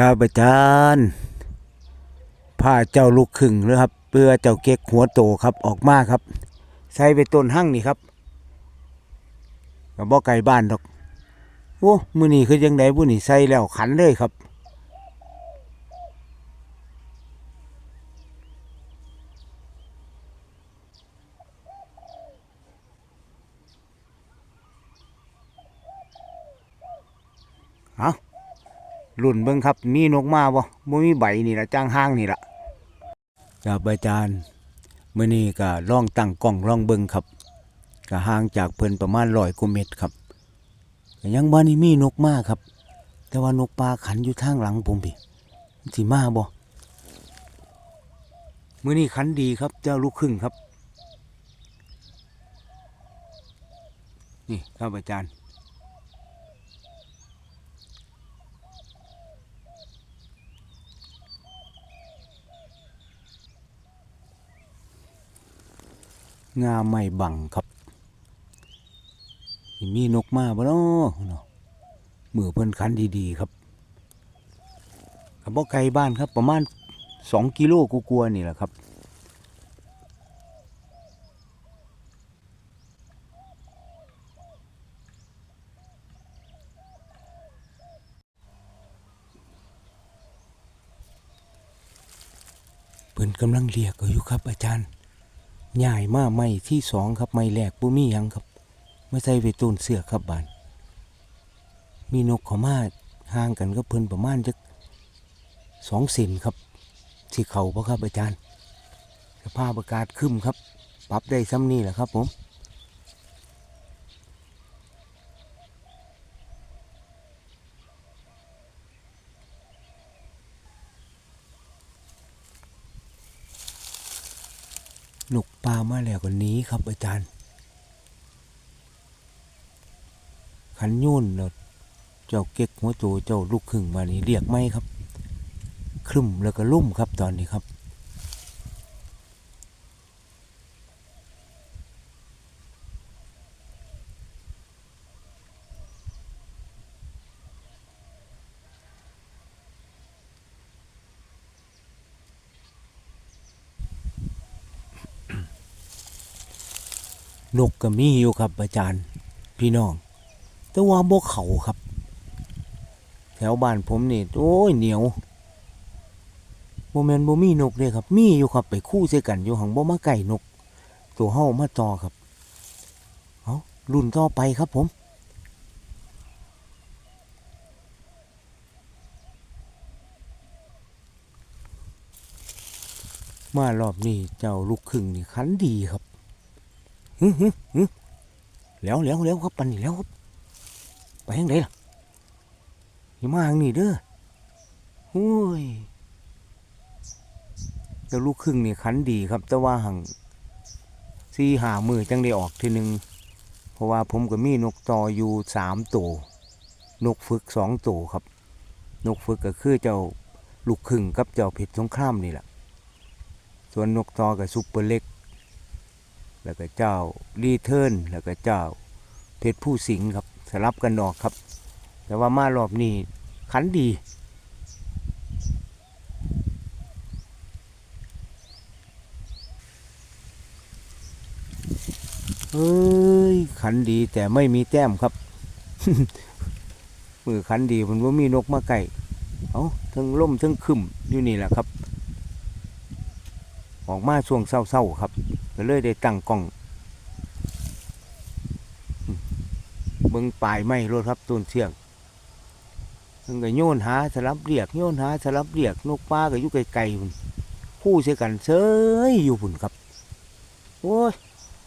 ครับอาจารย์ผ้าเจ้าลูกครึ่งเลยครับเพื่อเจ้าเก๊กหัวโตครับออกมาครับ ใส่ไปต้นหั่งนี่ครับกับบ่ไก่บ้านดอกโอ้มือนี่คือยังไงบุนี่ใส่แล้วขันเลยครับเอา รุ่นเบิ่งครับมีนกมาบ่บ่มีใบนี่ละจ้างห้างนี่ละครับอาจารย์มื้อนี้ก็ลองตั้งกล้องลองเบิ่งครับก็ห่างจากเพิ่นประมาณ100กว่าเมตรครับก็ยังบ่นี่มีนกมาครับ แต่ว่านกปลาขันอยู่ทางหลังผมพี่มันสิมาบ่มื้อนี้ขันดีครับ เจ้าลูกครึ่งครับ นี่ครับอาจารย์ งาไม่บังครับมีนกมาบ่เนาะเมือเพิ่นคันดีๆครับกับบ่ไกลบ้านครับ ประมาณสองกิโลกูกลัวนี่แหละครับ เพิ่นกำลังเรียกอยู่ครับอาจารย์ ใหญ่มาไม่ที่สองครับไม่แรกบ่มีหยังครับไม่ใส่ไปต้นเสือครับบาน มีนกขามาห่างกันก็เพิ่นประมาณจักสองเซนครับที่เขาปะครับอาจารย์สภาพอากาศขึ้นครับ ปรับได้ซ้ำนี่แหละครับผม นกปลามาแล้วกว่านี้ครับ อาจารย์ขันยุ่นเราเจ้าเก็กหัวโจเจ้าลูกขึ่งมานี่เรียกไหมครับ ครึมแล้วก็ลุ่มครับตอนนี้ครับ นกก็มีอยู่ครับอาจารย์ พี่น้อง แต่ว่าบ่เขาครับ แถวบ้านผมนี่โอ้ยเหนียวโมเมนบ่มีนกเลยครับ มีอยู่ครับไปคู่ใส่กันอยู่หังบ่มาไก่นก ตัวเฮามาต่อครับเอารุ่นต่อไปครับผมมารอบนี้เจ้าลูกครึ่งนี่ขันดีครับ ฮึฮึฮึแล้วแล้วแล้วครับปันนี่แล้วครับไปทางไหนล่ะอย่ามาทางนี้เด้อโอ้ยเจ้ลูกครึ่งนี่ขันดีครับ แต่ว่าหังสี่หามือจังได้ออกทีหนึ่งเพราะว่าผมก็มีนกต่ออยู่สามตัวนกฝึกสองตัวครับ นกฝึกก็คือเจ้าลูกครึ่งกับเจ้าเพชรสงครามนี่แหละส่วนนกต่อกับซุปเปอร์เล็ก แล้วก็เจ้ารีเทิร์นแล้วก็เจ้าเพชรผู้สิงครับสลับกันออกครับ แต่ว่ามารอบนี้ขันดีเฮ้ยขันดีแต่ไม่มีแต้มครับมือขันดีมันว่ามีนกมาไก่เอาทั้งล่มทั้งคึมอยู่นี่แหละครับ ออกมาช่วงเศร้าๆครับก็เลยได้ตั้งกล้องมเบิ้งปลายไม้รถครับต้นเชียงเพิ่งก็โยนหาสลับเรียกโยนหาสลับเรียกนกป้าก็อยู่ไกลๆพุ่นคู่เสียกันเซยอยู่พุ่นครับ โอ้ย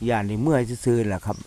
ย่านี่เมื่อยซื่อๆแหละครับ